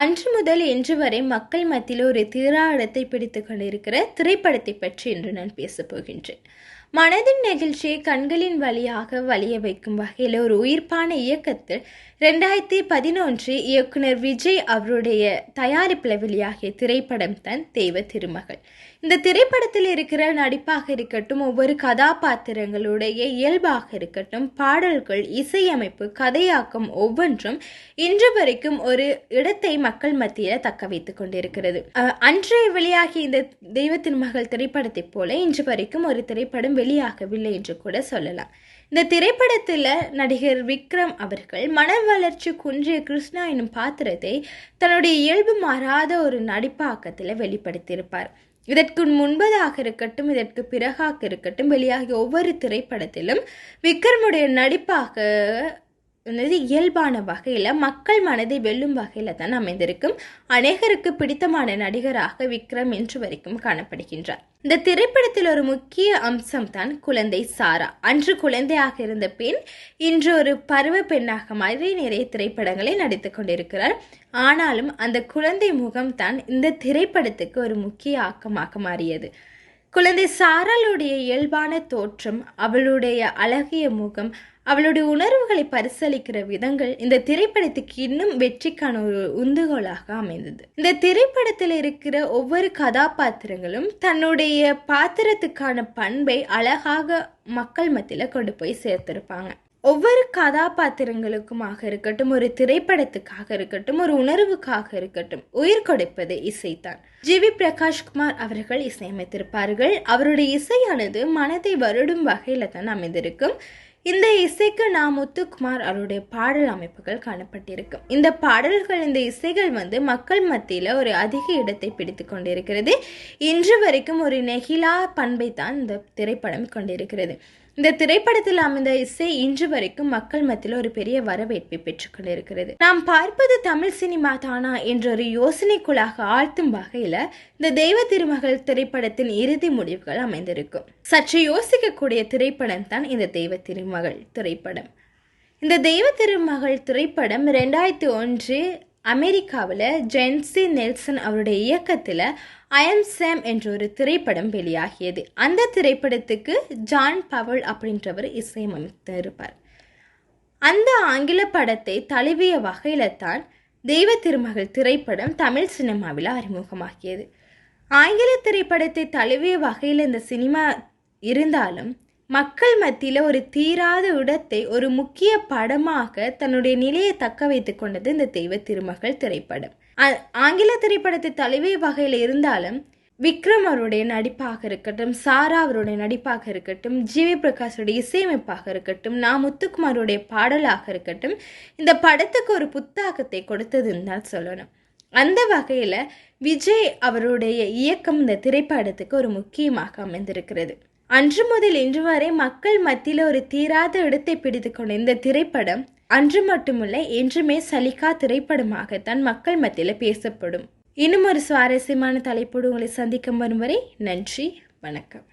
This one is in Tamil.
அன்று முதல் இன்று வரை மக்கள் மத்தியில் ஒரு தீரா இடத்தை பிடித்து கொண்டிருக்கிற திரைப்படத்தை பற்றி இன்று நான் பேசப் போகின்றேன். மனதின் நெகிழ்ச்சியை கண்களின் வழியாக வலிய வைக்கும் வகையில் ஒரு உயிர்ப்பான இயக்கத்தில் ரெண்டாயிரத்தி பதினொன்று இயக்குனர் விஜய் அவருடைய தயாரிப்பில் வெளியாகிய திரைப்படம் தான் தெய்வ திருமகள். இந்த திரைப்படத்தில் இருக்கிற நடிப்பாக இருக்கட்டும் ஒவ்வொரு கதாபாத்திரங்களுடைய இயல்பாக இருக்கட்டும் பாடல்கள் இசையமைப்பு கதையாக்கம் ஒவ்வொன்றும் இன்று வரைக்கும் ஒரு இடத்தை மக்கள் மத்தியில் தக்க வைத்துக் கொண்டிருக்கிறது. அன்றே அன்றைய வெளியாகிய இந்த தெய்வத்தின் மகள் திரைப்படத்தைப் போல இன்று வரைக்கும் ஒரு திரைப்படம் வெளியாகவில்லை என்று கூட சொல்லலாம். இந்த திரைப்படத்தில் நடிகர் விக்ரம் அவர்கள் மன வளர்ச்சி குன்றிய கிருஷ்ணா என்னும் பாத்திரத்தை தன்னுடைய இயல்பு மாறாத ஒரு நடிப்பாக்கத்தில் வெளிப்படுத்தியிருப்பார். இதற்கு முன்பதாக இருக்கட்டும் இதற்கு பிறகாக இருக்கட்டும் வெளியாகிய ஒவ்வொரு திரைப்படத்திலும் விக்ரமுடைய நடிப்பாக வந்து இயல்பான வகையில் மக்கள் மனதை வெல்லும் வகையில் தான் அமைந்திருக்கும். அநேகருக்கு பிடித்தமான நடிகராக விக்ரம் இன்று வரைக்கும் காணப்படுகின்றார். இந்த திரைப்படத்தில் ஒரு முக்கிய அம்சம் தான் குழந்தை சாரா. அன்று குழந்தையாக இருந்த பெண் இன்று ஒரு பருவ பெண்ணாக மாதிரி நிறைய திரைப்படங்களை நடித்து கொண்டிருக்கிறார். ஆனாலும் அந்த குழந்தை முகம் தான் இந்த திரைப்படத்துக்கு ஒரு முக்கிய ஆக்கமாக மாறியது. குழந்தை சாராளுடைய இயல்பான தோற்றம் அவளுடைய அழகிய முகம் அவளுடைய உணர்வுகளை பரிசளிக்கிற விதங்கள் இந்த திரைப்படத்துக்கு இன்னும் வெற்றிக்கான ஒரு உந்துகோலாக அமைந்தது. இந்த திரைப்படத்தில் இருக்கிற ஒவ்வொரு கதாபாத்திரங்களும் தன்னுடைய பாத்திரத்துக்கான பண்பை அழகாக மக்கள் மத்தியில் கொண்டு போய் சேர்த்திருப்பாங்க. ஒவ்வொரு கதாபாத்திரங்களுக்குமாக இருக்கட்டும் ஒரு திரைப்படத்துக்காக இருக்கட்டும் ஒரு உணர்வுக்காக இருக்கட்டும் உயிர் கொடுப்பது இசைதான். ஜி. வி. பிரகாஷ்குமார் அவர்கள் இசையமைத்திருப்பார்கள். அவருடைய இசையானது மனதை வருடும் வகையில் தான் அமைந்திருக்கும். இந்த இசைக்கு நான் முத்துக்குமார் அவருடைய பாடல் அமைப்புகள் காணப்பட்டிருக்கும். இந்த பாடல்கள் இந்த இசைகள் வந்து மக்கள் மத்தியில் ஒரு அதிக இடத்தை பிடித்து கொண்டிருக்கிறது. இன்று வரைக்கும் ஒரு நெகிழா பண்பை தான் இந்த திரைப்படம் கொண்டிருக்கிறது. இந்த திரைப்படத்தில் அமைந்த இசை இன்று வரைக்கும் மக்கள் மத்தியில் ஒரு பெரிய வரவேற்பை பெற்றுக்கொண்டிருக்கிறது நாம் பார்ப்பது தமிழ் சினிமா தானா என்ற ஒரு யோசனைக்குள்ளாக ஆழ்த்தும் வகையில் இந்த தெய்வ திருமகள் திரைப்படத்தின் இறுதி முடிவுகள் அமைந்திருக்கும். சற்று யோசிக்கக்கூடிய திரைப்படம் தான் இந்த தெய்வ திருமகள் திரைப்படம். இந்த தெய்வ திருமகள் திரைப்படம் ரெண்டாயிரத்தி ஒன்று அமெரிக்காவில் ஜென்சி நெல்சன் அவருடைய இயக்கத்தில் ஐஎம் சேம் என்ற ஒரு திரைப்படம் வெளியாகியது. அந்த திரைப்படத்துக்கு ஜான் பவல் அப்படின்றவர் இசையமைத்திருப்பார் அந்த ஆங்கில படத்தை தழுவிய வகையில தான் தெய்வ திருமகள் திரைப்படம் தமிழ் சினிமாவில் அறிமுகமாகியது. ஆங்கில திரைப்படத்தை தழுவிய வகையில் இந்த சினிமா இருந்தாலும் மக்கள் மத்தியில் ஒரு தீராத இடத்தை ஒரு முக்கிய படமாக தன்னுடைய நிலையை தக்க வைத்துக் கொண்டது இந்த தெய்வ திருமகள் திரைப்படம். ஆங்கில திரைப்படத்தை தலைவி வகையில் இருந்தாலும் விக்ரம் அவருடைய நடிப்பாக இருக்கட்டும் சாரா அவருடைய நடிப்பாக இருக்கட்டும் ஜிவி பிரகாஷுடைய இசையமைப்பாக இருக்கட்டும் நா முத்துக்குமாருடைய பாடலாக இருக்கட்டும் இந்த படத்துக்கு ஒரு புத்தாக்கத்தை கொடுத்ததுன்னு தான் சொல்லணும். அந்த வகையில் விஜய் அவருடைய இயக்கம் இந்த திரைப்படத்துக்கு ஒரு முக்கியமாக அமைந்திருக்கிறது. அன்று முதல் இன்று வரை மக்கள் மத்தியில் ஒரு தீராத இடத்தை பிடித்து கொண்ட இந்த திரைப்படம் அன்று மட்டுமல்ல என்றுமே சலிக்கா திரைப்படமாகத்தான் மக்கள் மத்தியில் பேசப்படும். இன்னும் ஒரு சுவாரஸ்யமான தலைப்போடு உங்களை சந்திக்கும் வரும் வரை நன்றி வணக்கம்.